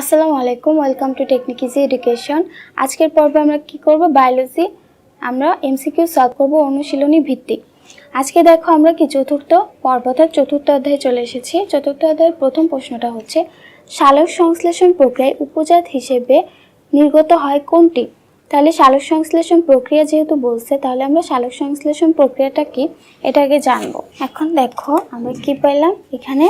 আসসালামু আলাইকুম, welcome to technique easy education. আজকের পর্বে আমরা কি করব? বায়োলজি আমরা এমসিকিউ সলভ করব অনুশীলনী ভিত্তিক। আজকে দেখো আমরা কি চতুর্থ পর্ব, অর্থাৎ চতুর্থ অধ্যায়ে চলে এসেছি। চতুর্থ অধ্যায়ের প্রথম প্রশ্নটা হচ্ছে, সালোক সংশ্লেষণ প্রক্রিয়ায় উপজাত হিসেবে নির্গত হয় কোনটি? তাহলে সালোক সংশ্লেষণ প্রক্রিয়া যেহেতু বলছে, তাহলে আমরা সালোক সংশ্লেষণ প্রক্রিয়াটা কি? এটা আগে জানব। এখন দেখো আমরা কি পেলাম? এখানে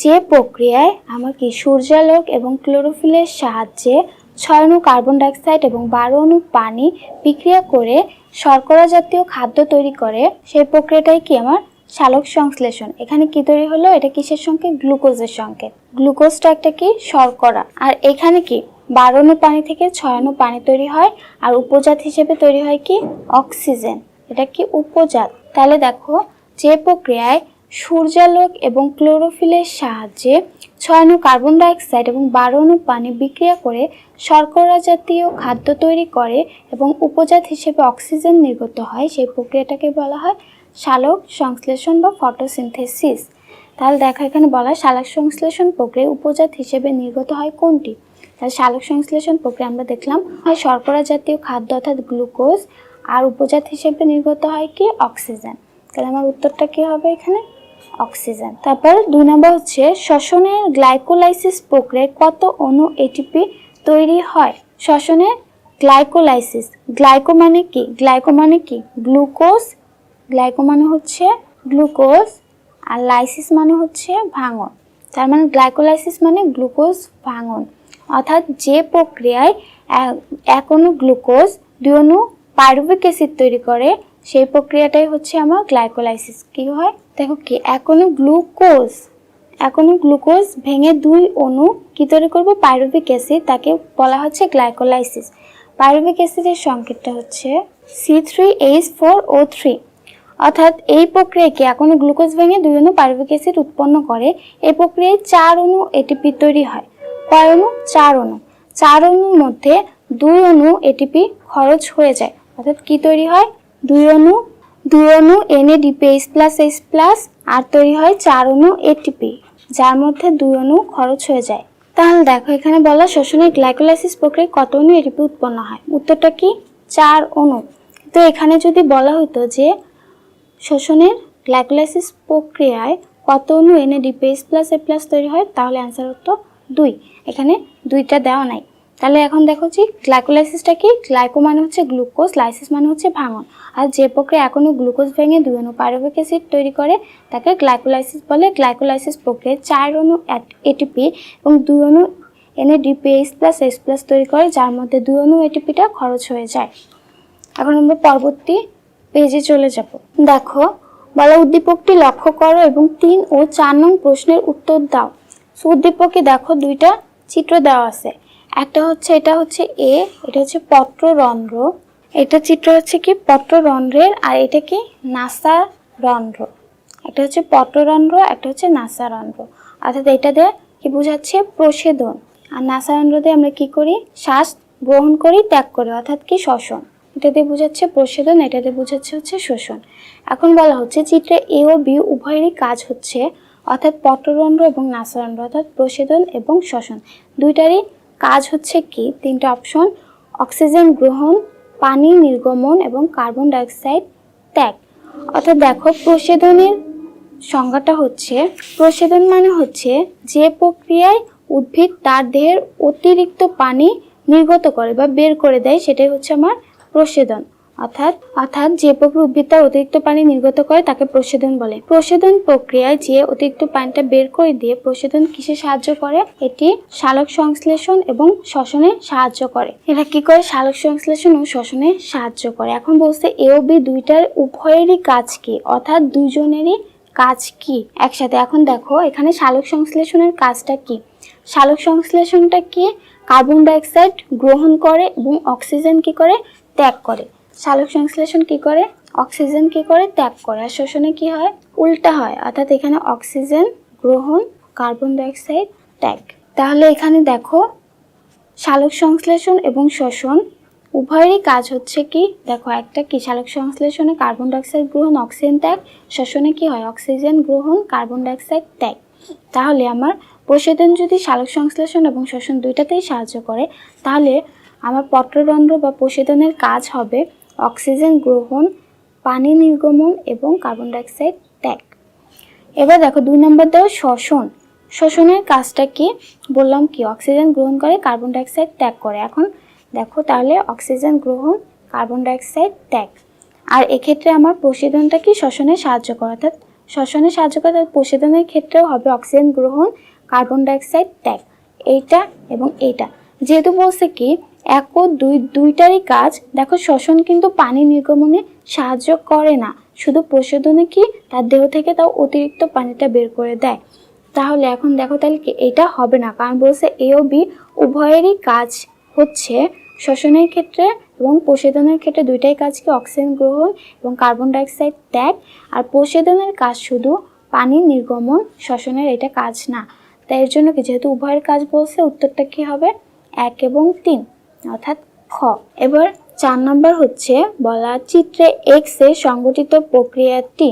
যে প্রক্রিয়ায় আমার কি সূর্যালোক এবং ক্লোরোফিলের সাহায্যে ছয় অণু কার্বন ডাইঅক্সাইড এবং বারো অণু পানি বিক্রিয়া করে শর্করা জাতীয় খাদ্য তৈরি করে, সেই প্রক্রিয়াটাই কি আমার? সালোক সংশ্লেষণ। এখানে কি তৈরি হলো? এটা কিসের সঙ্গে গ্লুকোজের সঙ্গে গ্লুকোজটা একটা কি? শর্করা। আর এখানে কি? বারো অণু পানি থেকে ছয় অণু পানি তৈরি হয়, আর উপজাত হিসেবে তৈরি হয় কি? অক্সিজেন। এটা কি উপজাত? তাহলে দেখো, যে প্রক্রিয়ায় সূর্যালোক এবং ক্লোরোফিলের সাহায্যে ছয় অণু কার্বন ডাইঅক্সাইড এবং বারো অণু পানি বিক্রিয়া করে শর্করা জাতীয় খাদ্য তৈরি করে এবং উপজাত হিসেবে অক্সিজেন নির্গত হয়, সেই প্রক্রিয়াটাকে বলা হয় সালোক সংশ্লেষণ বা ফটোসিনথেসিস। তাহলে দেখো এখানে বলা হয় সালোক সংশ্লেষণ প্রক্রিয়া উপজাত হিসেবে নির্গত হয় কোনটি? তাহলে শালক সংশ্লেষণ প্রক্রিয়া আমরা দেখলাম হয় শর্করা জাতীয় খাদ্য অর্থাৎ গ্লুকোজ, আর উপজাত হিসেবে নির্গত হয় কি? অক্সিজেন। তাহলে আমার উত্তরটা কী হবে এখানে? অক্সিজেন। তারপর দুই নম্বর হচ্ছে, শ্বসনের গ্লাইকোলাইসিস প্রক্রিয়ায় কত অণু এটিপি তৈরি হয়? শ্বসনের গ্লাইকোলাইসিস। গ্লাইকো মানে কি? গ্লাইকো মানে কি? গ্লুকোজ। গ্লাইকো মানে হচ্ছে গ্লুকোজ আর লাইসিস মানে হচ্ছে ভাঙন। তার মানে গ্লাইকোলাইসিস মানে গ্লুকোজ ভাঙন। অর্থাৎ যে প্রক্রিয়ায় এক- অণু গ্লুকোজ, দুই অণু পাইরুভিক অ্যাসিড তৈরি করে, সেই প্রক্রিয়াটাই হচ্ছে আমার গ্লাইকোলাইসিস। কি হয়? দেখো কি অণু গ্লুকোজ অণু গ্লুকোজ ভেঙে দুই অণু কি তৈরি করব? পাইরুভিক অ্যাসিড তাকে বলা হচ্ছে গ্লাইকোলাইসিস পাইরুভিক অ্যাসিডের সংকেতটা হচ্ছে C three H four O three অর্থাৎ এই প্রক্রিয়াকে এখনও গ্লুকোজ ভেঙে দুই অণু পাইরুভিক অ্যাসিড উৎপন্ন করে। এই প্রক্রিয়ায় চার অণু এটিপি তৈরি হয়। কয় অণু? চার অণু। চার অণুর মধ্যে দুই অণু এটিপি খরচ হয়ে যায়। অর্থাৎ কি তৈরি হয়? দুই অণু দুই অণু এনএডিপিএইচ প্লাস এইচ প্লাস আর তৈরি হয় চার অণু এটিপি যার মধ্যে দুই অণু খরচ হয়ে যায়। তাহলে দেখো, এখানে বলা শোষণের গ্লাইকোলাইসিস প্রক্রিয়ায় কত অণু এটিপি উৎপন্ন হয়? উত্তরটা কি? চার অণু। তো এখানে যদি বলা হতো যে শোষণের গ্লাইকোলাইসিস প্রক্রিয়ায় কত অণু এনএডিপিএস প্লাস এ প্লাস তৈরি হয়, তাহলে অ্যান্সার হতো দুই। এখানে দুইটা দেওয়া নাই। তাহলে এখন দেখো যে গ্লাইকোলাইসিসটা কি? গ্লাইকো মানে হচ্ছে গ্লুকোজ লাইসিস মানে হচ্ছে ভাঙন। আর যে প্রক্রিয়া এখনও গ্লুকোজ ভেঙে দুই অণু পাইরুভিক অ্যাসিড তৈরি করে, তাকে গ্লাইকোলাইসিস বলে। গ্লাইকোলাইসিস প্রক্রিয়ায় চার অণু এটিপি এবং দুই অণু এনএডিপিএস প্লাস এস প্লাস তৈরি করে, যার মধ্যে দুই অণু এটিপিটা খরচ হয়ে যায়। এখন আমরা পরবর্তী পেজে চলে যাব। দেখো, বলা উদ্দীপকটি লক্ষ্য করো এবং তিন ও চার নং প্রশ্নের উত্তর দাও। সো উদ্দীপকে দেখো দুইটা চিত্র দেওয়া আছে। একটা হচ্ছে, এটা হচ্ছে এ এটা হচ্ছে পত্ররন্ধ্র। এটা চিত্র হচ্ছে কি পত্ররন্ধ্রের, আর এটা কি নাসা রন্ধ্র একটা হচ্ছে পত্ররন্ধ্র, একটা হচ্ছে নাসা রন্ধ্র অর্থাৎ এটা দিয়ে কি বোঝাচ্ছে? প্রসেদন আর নাসারন্ধ্র দিয়ে আমরা কি করি? শ্বাস গ্রহণ করি, ত্যাগ করি, অর্থাৎ কি শ্বসন। এটা দিয়ে বোঝাচ্ছে প্রসেদন এটা দিয়ে বোঝাচ্ছে হচ্ছে শোষণ এখন বলা হচ্ছে, চিত্রে এ ও বি উভয়েরই কাজ হচ্ছে, অর্থাৎ পত্ররন্ধ্র এবং নাসারন্ধ্র, অর্থাৎ প্রসেদন এবং শ্বসন। দুইটারই কাজ হচ্ছে কি? তিনটা অপশন, অক্সিজেন গ্রহণ, পানি নির্গমন এবং কার্বন ডাইঅক্সাইড ত্যাগ। অর্থাৎ দেখো, প্রসেদনের সংজ্ঞাটা হচ্ছে, প্রসেদন মানে হচ্ছে যে প্রক্রিয়ায় উদ্ভিদ তার দেহের অতিরিক্ত পানি নির্গত করে বা বের করে দেয়, সেটাই হচ্ছে আমার প্রসেদন। অর্থাৎ অর্থাৎ যে প্রক্রিয়া উদ্ভিদ তার অতিরিক্ত পানি নির্গত করে তাকে প্রসেদন বলে। প্রসেদন প্রক্রিয়ায় যে অতিরিক্ত পানিটা বের করে দিয়ে প্রসেদন কিসে সাহায্য করে? এটি সালোক সংশ্লেষণ এবং শ্বসনে সাহায্য করে। এরা কি করে? সালোক সংশ্লেষণ ও শ্বসনে সাহায্য করে। এখন বলছে, এ ও বি দুইটার উভয়েরই কাজ কি? অর্থাৎ দুজনেরই কাজ কি? একসাথে। এখন দেখো, এখানে সালোক সংশ্লেষণের কাজটা কি? সালোক সংশ্লেষণটা কি? কার্বন ডাইঅক্সাইড গ্রহণ করে এবং অক্সিজেন কি করে? ত্যাগ করে। সালোক সংশ্লেষণ কি করে? অক্সিজেন কি করে? ত্যাগ করে। আর শোষণে কি হয়? উল্টা হয়। অর্থাৎ এখানে অক্সিজেন গ্রহণ, কার্বন ডাইঅক্সাইড ত্যাগ। তাহলে এখানে দেখো সালোক সংশ্লেষণ এবং শোষণ, উভয়েরই কাজ হচ্ছে কি? দেখো একটা কি? সালোক সংশ্লেষণে কার্বন ডাইঅক্সাইড গ্রহণ, অক্সিজেন ত্যাগ। শোষণে কি হয়? অক্সিজেন গ্রহণ, কার্বন ডাইঅক্সাইড ত্যাগ। তাহলে আমার প্রসেদন যদি সালোক সংশ্লেষণ এবং শ্বসন দুইটাতেই সাহায্য করে, তাহলে আমার পত্ররন্ধ্র বা প্রসেদনের কাজ হবে অক্সিজেন গ্রহণ, পানি নির্গমন এবং কার্বন ডাইঅক্সাইড ত্যাগ। এবার দেখো দুই নম্বর দেওয়া শ্বসন। শ্বসনের কাজটা কি? বললাম কি, অক্সিজেন গ্রহণ করে কার্বন ডাইঅক্সাইড ত্যাগ করে। এখন দেখো তাহলে অক্সিজেন গ্রহণ, কার্বন ডাইঅক্সাইড ত্যাগ। আর এক্ষেত্রে আমার প্রসেদনটা কি? শ্বসনে সাহায্য করে। অর্থাৎ শ্বসনে সাহায্য করে প্রসেদনের ক্ষেত্রেও হবে অক্সিজেন গ্রহণ, কার্বন ডাইঅক্সাইড ত্যাগ। এইটা এবং এইটা। যেহেতু বলছে কি এক ও দুই, দুইটারই কাজ। দেখো, শ্বসন কিন্তু পানি নির্গমনে সাহায্য করে না। শুধু প্রশোধনে কি? তার দেহ থেকে তাও অতিরিক্ত পানিটা বের করে দেয়। তাহলে এখন দেখো তাহলে কি এটা হবে না? কারণ বলছে এ ও বি উভয়েরই কাজ হচ্ছে শ্বসনের ক্ষেত্রে এবং প্রসেদনের ক্ষেত্রে দুইটাই কাজ কি? অক্সিজেন গ্রহণ এবং কার্বন ডাইঅক্সাইড ত্যাগ। আর প্রসেদনের কাজ শুধু পানি নির্গমন, শ্বসনের এটা কাজ না। তাই এর জন্য কি? যেহেতু উভয়ের কাজ বলছে, উত্তরটা কি হবে? এক এবং তিন। অর্থাৎ খ। এবার চার নম্বর হচ্ছে বলা চিত্রে এক্স সংগঠিত প্রক্রিয়াটি।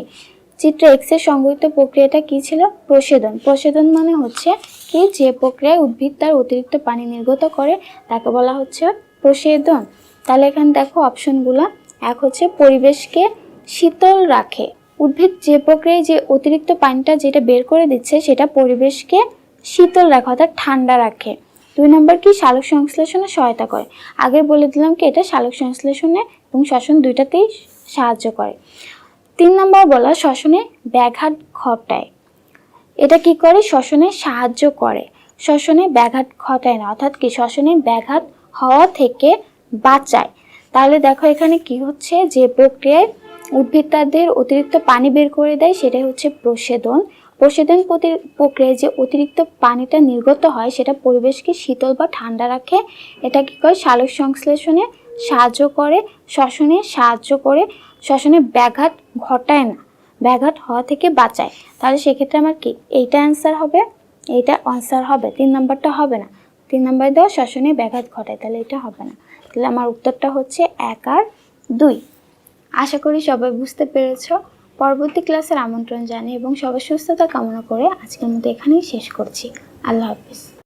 চিত্র এক্সের সংগঠিত প্রক্রিয়াটা কি ছিল? প্রসেদন প্রসেদন মানে হচ্ছে কি? যে প্রক্রিয়ায় উদ্ভিদ তার অতিরিক্ত পানি নির্গত করে, তাকে বলা হচ্ছে প্রসেদন তাহলে এখানে দেখো অপশনগুলো। এক হচ্ছে পরিবেশকে শীতল রাখে। উদ্ভিদ যে প্রক্রিয়ায় যে অতিরিক্ত পানিটা যেটা বের করে দিচ্ছে, সেটা পরিবেশকে শীতল রাখে, অর্থাৎ ঠান্ডা রাখে। দুই নম্বর কি? সালোক সংশ্লেষণে সহায়তা করে। আগে বলে দিলাম কি, এটা সালোক সংশ্লেষণে এবং শ্বসন দুইটাতেই সাহায্য করে। তিন নম্বর বলা, শ্বসনে ব্যাঘাত ঘটায়। এটা কি করে? শ্বসনে সাহায্য করে। শ্বসনে ব্যাঘাত ঘটায় না। অর্থাৎ কি? শ্বসনে ব্যাঘাত হওয়া থেকে বাঁচায়। তাহলে দেখো এখানে কি হচ্ছে? যে প্রক্রিয়ায় উদ্ভিদ তাদের অতিরিক্ত পানি বের করে দেয়, সেটাই হচ্ছে প্রসেদন প্রসেদন প্রক্রিয়ায় যে অতিরিক্ত পানিটা নির্গত হয়, সেটা পরিবেশকে শীতল বা ঠান্ডা রাখে। এটা কী করে? সালোক সংশ্লেষণে সাহায্য করে, শ্বসনে সাহায্য করে। শ্বসনে ব্যাঘাত ঘটায় না, ব্যাঘাত হওয়া থেকে বাঁচায়। তাহলে সেক্ষেত্রে আমার কি? এইটা অ্যান্সার হবে, এইটা আনসার হবে, তিন নম্বরটা হবে না। তিন নাম্বার দেওয়া শ্বসনে ব্যাঘাত ঘটায়, তাহলে এটা হবে না। তাহলে আমার উত্তরটা হচ্ছে এক আর দুই। আশা করি সবাই বুঝতে পেরেছ। পরবর্তী ক্লাসের আমন্ত্রণ জানিয়ে এবং সবার সুস্থতা কামনা করে আজকের মতো এখানেই শেষ করছি। আল্লাহ হাফিজ।